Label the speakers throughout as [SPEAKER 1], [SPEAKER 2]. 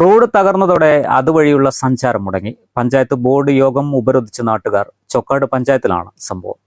[SPEAKER 1] Road തകർന്നതോടെ അതുവഴിയുള്ള സഞ്ചാരം മുടങ്ങി. പഞ്ചായത്ത് ബോർഡ് യോഗം ഉപരോധിച്ച നാട്ടുകാർ ചൊക്കാട് പഞ്ചായത്തിലാണ് സംഭവം.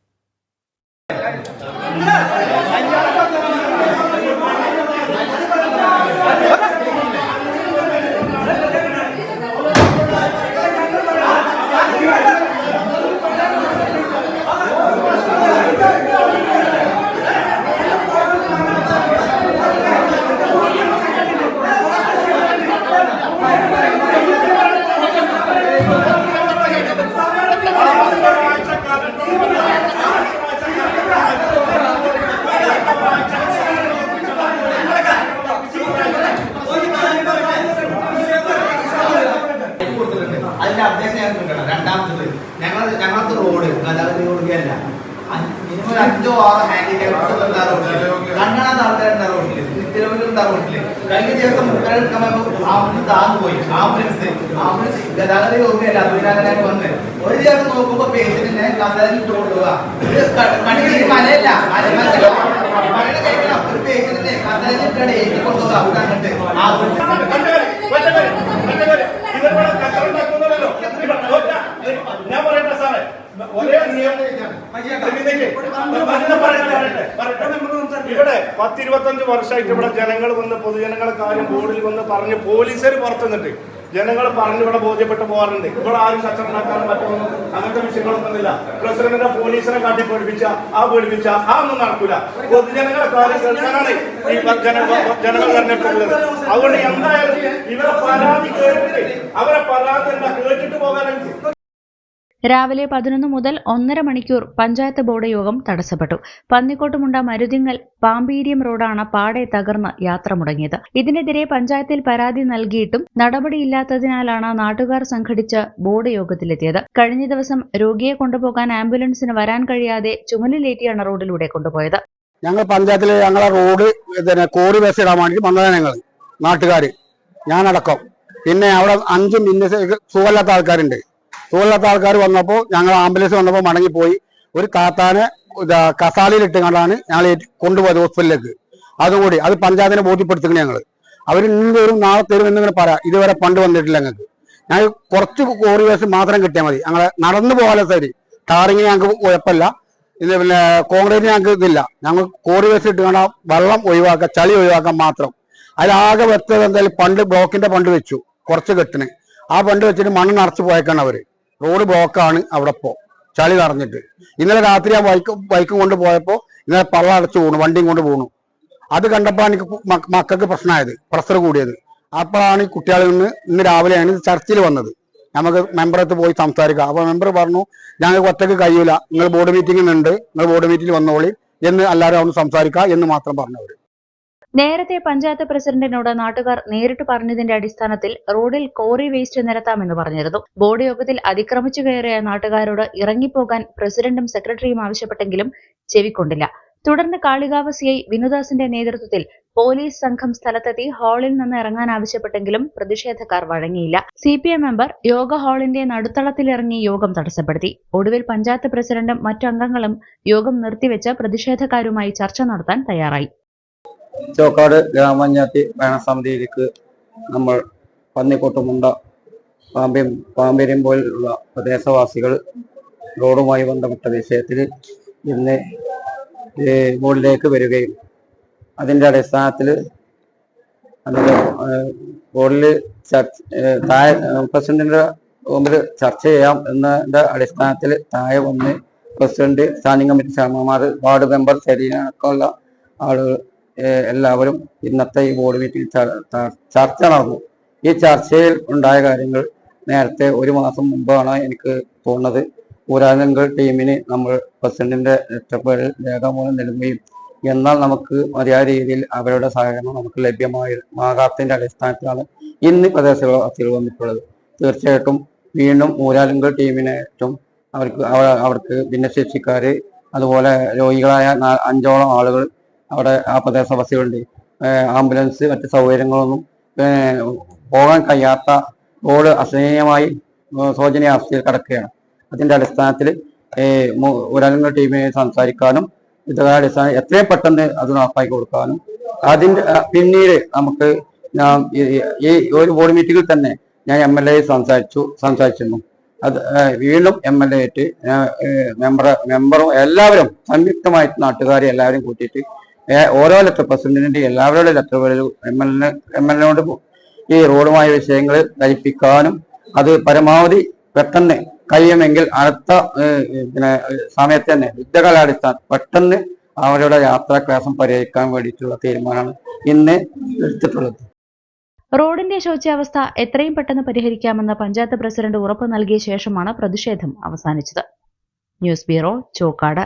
[SPEAKER 2] അതിന്റെ അപ്ഡേഷൻ ഞങ്ങൾക്ക് കിട്ടണം രണ്ടാമത്തത് ഞങ്ങൾ ഞങ്ങൾക്ക് റോഡ് ഗതാഗത യോഗ്യമല്ല മിനിമം ഒരു അഞ്ചോ ആറോ ഹാൻഡിക്യാപ്സ് ഉണ്ടാ റോഡിൽ കണ്ണാത്ത ആൾക്കാരുണ്ടാ റോഡിൽ നിത്യരോഗികളുണ്ടാ റോഡിൽ കഴിഞ്ഞ ദിവസം ആംബുലൻസ് താന്നു പോയി. ആംബുലൻസ് ആംബുലൻസ് ഗതാഗത യോഗ്യമല്ല അതിനാലെ വന്ന്. ഒരു ദിവസം നോക്കുമ്പോ പേഷ്യന്റിനെ കസേരയിൽ ഇട്ട് മണിക്ക് മലയല്ല. മലമല്ല
[SPEAKER 3] ഇവിടെ പത്തിരുപത്തഞ്ച് വർഷമായിട്ട് ഇവിടെ ജനങ്ങൾ വന്ന് പൊതുജനങ്ങളെ കാര്യം ബോർഡിൽ വന്ന് പറഞ്ഞ് പോലീസുകാർ പുറത്തുനിന്നിട്ട് ജനങ്ങൾ പറഞ്ഞ് ഇവിടെ ബോധ്യപ്പെട്ട് പോകാറുണ്ട്. ഇവിടെ ആരും കച്ചറുണ്ടാക്കാനും പറ്റുന്നു അങ്ങനത്തെ വിഷയങ്ങളൊന്നുമില്ല. പ്രസിഡന്റിനെ പോലീസിനെ കാട്ടി പേടിപ്പിച്ച ആ പേടിപ്പിച്ച ആ ഒന്നും നടക്കൂല. പൊതുജനങ്ങളെ കാര്യം കേൾക്കാനാണ് ഈ ജന- ജനങ്ങൾ തന്നെ അതുകൊണ്ട് എന്തായാലും ഇവരെ പരാതി കേട്ടിട്ട് അവരെ പരാതി എന്താ
[SPEAKER 4] രാവിലെ പതിനൊന്ന് മുതൽ ഒന്നര മണിക്കൂർ പഞ്ചായത്ത് ബോർഡ് യോഗം തടസ്സപ്പെട്ടു. പന്നിക്കോട്ടുമുണ്ട മരുതിങ്ങൽ പാമ്പീരിയം റോഡാണ് പാടെ തകർന്ന് യാത്ര മുടങ്ങിയത്. ഇതിനെതിരെ പഞ്ചായത്തിൽ പരാതി നൽകിയിട്ടും നടപടിയില്ലാത്തതിനാലാണ് നാട്ടുകാർ സംഘടിച്ച് ബോർഡ് യോഗത്തിലെത്തിയത്. കഴിഞ്ഞ ദിവസം രോഗിയെ കൊണ്ടുപോകാൻ ആംബുലൻസിന് വരാൻ കഴിയാതെ ചുമലിലേറ്റിയാണ് റോഡിലൂടെ കൊണ്ടുപോയത്.
[SPEAKER 5] ഞങ്ങൾ പഞ്ചായത്തിലെ ഞങ്ങളെ റോഡ് കോറി ബസ് ഇടാൻ വേണ്ടി വന്നതാണ് ഞങ്ങൾ നാട്ടുകാർ ഞാനടക്കം. പിന്നെ അവിടെ അഞ്ചും സുഖമില്ലാത്ത ആൾക്കാരുണ്ട്. സുഖമില്ലാത്ത ആൾക്കാർ വന്നപ്പോൾ ഞങ്ങൾ ആംബുലൻസ് വന്നപ്പോൾ മടങ്ങിപ്പോയി. ഒരു താത്താനെ കസാലയിലിട്ട് കണ്ടാണ് ഞങ്ങൾ കൊണ്ടുപോയത് ഹോസ്പിറ്റലിലേക്ക്. അതുകൂടി അത് പഞ്ചായത്തിനെ ബോധ്യപ്പെടുത്തുകയാണ് ഞങ്ങൾ അവർ ഇന്ന് തരും നാളെ തരും എന്നിങ്ങനെ പറയാം ഇതുവരെ പണ്ട് വന്നിട്ടില്ല ഞങ്ങൾക്ക്. ഞങ്ങൾ കുറച്ച് കോറി ബസ് മാത്രം കിട്ടിയാൽ മതി. ഞങ്ങളെ നടന്നു പോകാൻ ശരി ടാറിങ്ങിന് ഞങ്ങൾക്ക് കുഴപ്പമില്ല. ഇത് പിന്നെ കോൺക്രീറ്റ് ഞങ്ങൾക്ക് ഇതില്ല. ഞങ്ങൾ കോറി വെച്ച് ഇട്ട് കാണാം വെള്ളം ഒഴിവാക്കാം ചളി ഒഴിവാക്കാൻ മാത്രം. അതിലാകെ വെച്ചത് എന്തായാലും പണ്ട് ബ്ലോക്കിന്റെ പണ്ട് വെച്ചു. കുറച്ച് കെട്ടിന് ആ പണ്ട് വെച്ചിട്ട് മണ്ണ് നിറച്ച് പോയേക്കാണ് അവർ. റോഡ് ബ്ലോക്കാണ് അവിടെ ഇപ്പോ ചളി നിറഞ്ഞിട്ട് ഇന്നലെ രാത്രി ആ ബൈക്ക് ബൈക്കും കൊണ്ട് പോയപ്പോ ഇന്നലെ പള്ള അടച്ചു പോണു വണ്ടിയും കൊണ്ട് പോണു അത് കണ്ടപ്പോ എനിക്ക് മക്ക- മക്കൾക്ക് പ്രശ്നമായത് പ്രഷർ കൂടിയത്. അപ്പോഴാണ് ഈ കുട്ടികളിൽ നിന്ന് ഇന്ന് രാവിലെയാണ് ചർച്ചിൽ വന്നത്. നമുക്ക് മെമ്പറത്ത് പോയി സംസാരിക്കാം. അപ്പൊ മെമ്പർ പറഞ്ഞു ഞങ്ങൾക്ക് ഒറ്റയ്ക്ക് കഴിയൂല. നിങ്ങൾ ബോർഡ് മീറ്റിംഗിൽ ഉണ്ട് നിങ്ങൾ ബോർഡ് മീറ്റിംഗിൽ വന്നോളി. എന്ന് എല്ലാവരും അവിടെ സംസാരിക്കുക എന്ന് മാത്രം പറഞ്ഞവര്.
[SPEAKER 4] നേരത്തെ പഞ്ചായത്ത് പ്രസിഡന്റിനോട് നാട്ടുകാർ നേരിട്ട് പറഞ്ഞതിന്റെ അടിസ്ഥാനത്തിൽ റോഡിൽ കോറി വേസ്റ്റ് നിരത്താമെന്ന് പറഞ്ഞിരുന്നു. ബോർഡ് യോഗത്തിൽ അതിക്രമിച്ചു കയറിയ നാട്ടുകാരോട് ഇറങ്ങിപ്പോകാൻ പ്രസിഡന്റും സെക്രട്ടറിയും ആവശ്യപ്പെട്ടെങ്കിലും ചെവിക്കൊണ്ടില്ല. തുടർന്ന് കാളികാവ് സി ഐ വിനുദാസിന്റെ നേതൃത്വത്തിൽ പോലീസ് സംഘം സ്ഥലത്തെത്തി ഹാളിൽ നിന്ന് ഇറങ്ങാൻ ആവശ്യപ്പെട്ടെങ്കിലും പ്രതിഷേധക്കാർ വഴങ്ങിയില്ല. സി പി എം മെമ്പർ യോഗ ഹാളിന്റെ നടുത്തളത്തിലിറങ്ങി യോഗം തടസ്സപ്പെടുത്തി. ഒടുവിൽ പഞ്ചായത്ത് പ്രസിഡന്റും മറ്റു അംഗങ്ങളും യോഗം നിർത്തിവെച്ച് പ്രതിഷേധക്കാരുമായി ചർച്ച നടത്താൻ തയ്യാറായി.
[SPEAKER 5] ചോക്കാട് ഗ്രാമപഞ്ചായത്ത് ഭരണസമിതിയിലേക്ക് നമ്മൾ പന്നിക്കൊട്ടുമുണ്ട പാമ്പേ പാമ്പേരിയും പോലുള്ള പ്രദേശവാസികൾ റോഡുമായി ബന്ധപ്പെട്ട വിഷയത്തിൽ ഇന്ന് ബോർഡിലേക്ക് വരികയും അതിന്റെ അടിസ്ഥാനത്തിൽ ബോർഡിൽ ചർച്ച താഴെ പ്രസിഡന്റിന്റെ മുമ്പിൽ ചർച്ച ചെയ്യാം എന്നതിന്റെ അടിസ്ഥാനത്തിൽ താഴെ വന്ന് പ്രസിഡന്റ് സ്റ്റാൻഡിംഗ് കമ്മിറ്റി ചെയർമാൻമാർ വാർഡ് മെമ്പർ ശരീരമൊക്കെയുള്ള ആളുകൾ എല്ലാവരും ഇന്നത്തെ ഈ ബോർഡ് മീറ്റിംഗ് ചർച്ച നടന്നു. ഈ ചർച്ചയിൽ ഉണ്ടായ കാര്യങ്ങൾ നേരത്തെ ഒരു മാസം മുമ്പാണ് എനിക്ക് തോന്നുന്നത്. ഊരാനങ്കൽ ടീമിന് നമ്മൾ പ്രസിഡന്റിന്റെ ഇഷ്ടപ്പേരിൽ രേഖാമൂലം നൽകുകയും എന്നാൽ നമുക്ക് മതിയായ രീതിയിൽ അവരുടെ സഹകരണം നമുക്ക് ലഭ്യമാകാത്തതിന്റെ അടിസ്ഥാനത്തിലാണ് ഇന്ന് പ്രദേശവാസികൾ വന്നിട്ടുള്ളത്. തീർച്ചയായിട്ടും വീണ്ടും മൂരാലുങ്കൽ ടീമിനേറ്റവും അവർക്ക് അവ- അവർക്ക് ഭിന്നശേഷിക്കാർ അതുപോലെ രോഗികളായ അഞ്ചോളം ആളുകൾ അവിടെ ആ പ്രദേശവാസികളുടെ ആംബുലൻസ് മറ്റ് സൗകര്യങ്ങളൊന്നും പോകാൻ കഴിയാത്ത റോഡ് അസഹനീയമായി ഏഹ് ശോചനീയാവസ്ഥയിൽ കിടക്കുകയാണ്. അതിന്റെ അടിസ്ഥാനത്തിൽ ഒരാളുടെ ടീമിനെ സംസാരിക്കാനും ഇതൊക്കെ അടിസ്ഥാനം എത്രയും പെട്ടെന്ന് അത് നടപ്പാക്കി കൊടുക്കാനും അതിന്റെ പിന്നീട് നമുക്ക് ഈ- ഒരു ബോർഡ് മീറ്റിംഗിൽ തന്നെ ഞാൻ എം എൽ എ സംസാരിച്ചു സംസാരിച്ചിരുന്നു. അത് വീണ്ടും എം എൽ എ ആയിട്ട് മെമ്പർ മെമ്പറും എല്ലാവരും സംയുക്തമായിട്ട് നാട്ടുകാരെ എല്ലാവരും കൂട്ടിയിട്ട് ഓരോ ലെറ്റർ പ്രസിഡന്റിന്റെ എല്ലാവരുടെ ലെറ്ററുകളിലും എം എൽ എ എൽ എനോട് ഈ റോഡുമായ വിഷയങ്ങൾ ധരിപ്പിക്കാനും അത് പരമാവധി പെട്ടെന്ന് കഴിയുമെങ്കിൽ അടുത്ത പിന്നെ സമയത്ത് തന്നെ യുദ്ധകാലാടിസ്ഥാനം പെട്ടെന്ന് അവരുടെ യാത്രാ ക്ലാസം പരിഹരിക്കാൻ വേണ്ടിയിട്ടുള്ള തീരുമാനമാണ് ഇന്ന് എടുത്തിട്ടുള്ളത്.
[SPEAKER 4] റോഡിന്റെ ശോച്യാവസ്ഥ എത്രയും പെട്ടെന്ന് പരിഹരിക്കാമെന്ന് പഞ്ചായത്ത് പ്രസിഡന്റ് ഉറപ്പ് നൽകിയ ശേഷമാണ് പ്രതിഷേധം അവസാനിച്ചത്. News bureau Chokkad.